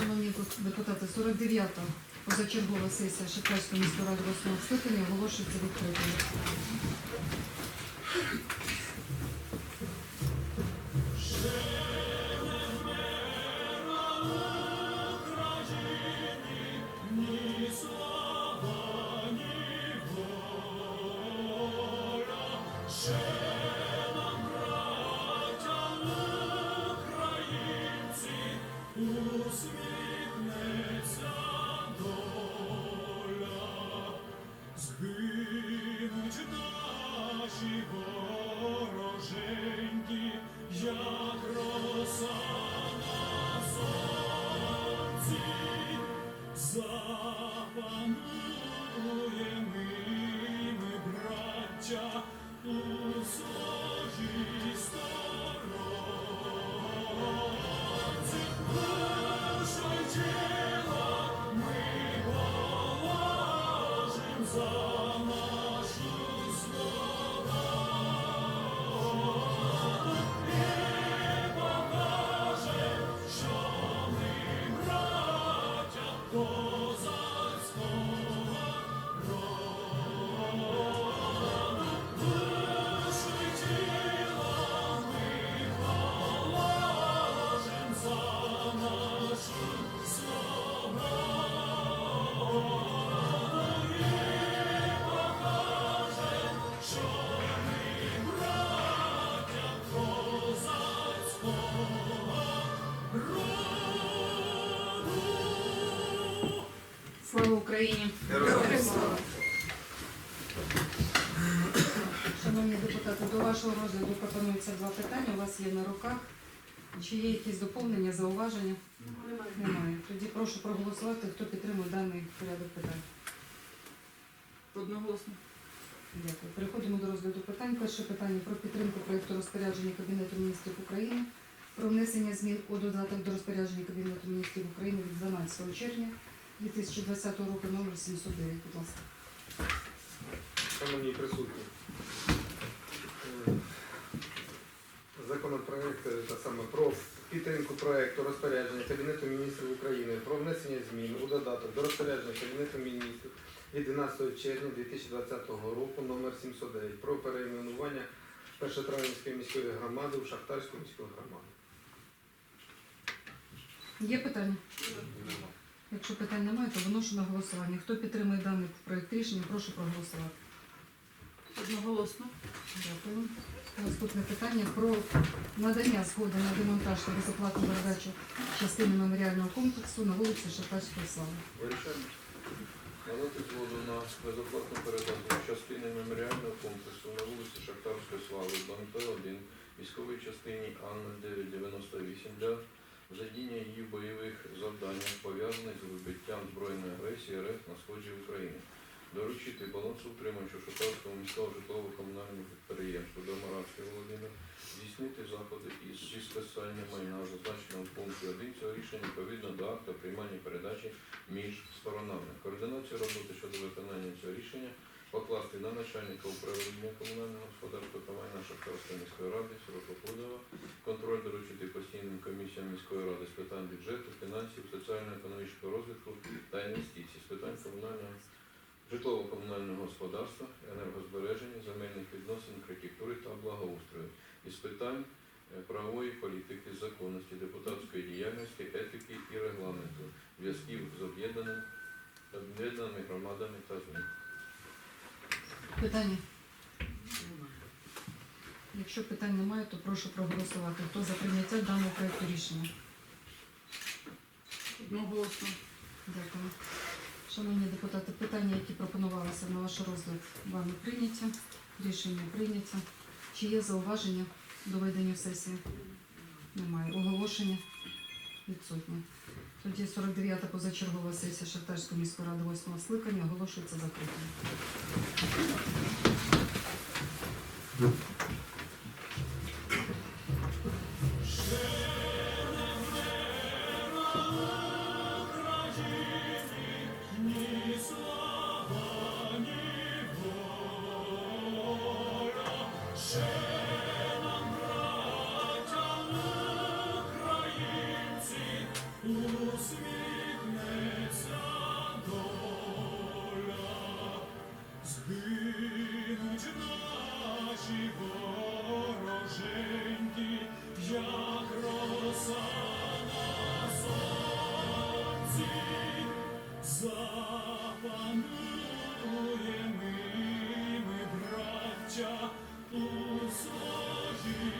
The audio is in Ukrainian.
Шановні депутати, 49-та позачергова сесія Шевченської міської ради 8 скликання оголошується відкритою. Згинуть запанує ми, браття, у своїй сторонці. Слава Україні! Шановні депутати, до вашого розгляду пропонується два питання. У вас є на руках. Чи є якісь доповнення, зауваження? Немає. Тоді прошу проголосувати, хто підтримує даний порядок питань. Одноголосно. Дякую. Переходимо до розгляду питань. Перше питання про підтримку проєкту розпорядження Кабінету міністрів України про внесення змін у додаток до розпорядження Кабінету міністрів України від 12 червня 2020 року номер 709. Будь ласка. Шановні присутні, е, законопроект е, та саме про підтримку проекту розпорядження Кабінету міністрів України про внесення змін у додаток до розпорядження Кабінету міністрів від 12 червня 2020 року номер 709 про перейменування Першотравенської міської громади в Шахтарську міську громаду. Є питання? Якщо питань немає, то виношу на голосування. Хто підтримує даний проєкт рішення, прошу проголосувати. Одноголосно. Дякую. Наступне питання про надання згоди на демонтаж та безоплатну передачу частини меморіального комплексу на вулиці Шахтарської слави. Вирішаємо надати згоду на безоплатну передачу частини меморіального комплексу на вулиці Шахтарської слави, БМП 1 військовій частині Анна 998 для задіння її бойових завданнях, пов'язаних з вибиттям збройної агресії РФ на сході України. Доручити балансоутримувачу Шахтарського міського житлово-комунального підприємства Домарадський Володимир здійснити заходи із списання майна, зазначеного в пункті 1 цього рішення відповідно до акту приймання передачі між сторонами. Координацію роботи щодо виконання цього рішення покласти на начальника управління комунального господарства та майна Шахтарської міської ради Сорокопудова, контроль доручити постійним комісіям міської ради з питань бюджету, фінансів, соціально-економічного розвитку та інвестицій, з питань комунального житлово-комунального господарства, енергозбереження, земельних відносин, архітектури та благоустрою, із питань е, правової політики, законності, депутатської діяльності, етики і регламенту, зв'язків з об'єднаними громадами та ЗМІ. Питання? Якщо питань немає, то прошу проголосувати. Хто за прийняття даного проєкту рішення? Одноголосно. Дякую. Шановні депутати, питання, які пропонувалися на ваш розгляд, вами прийняті. Рішення прийняті. Чи є зауваження до ведення сесії? Немає. Оголошення? Відсутні. Тоді 49-та позачергова сесія Шахтарської міської ради 8 скликання оголошується закритою. Ні браття у своїй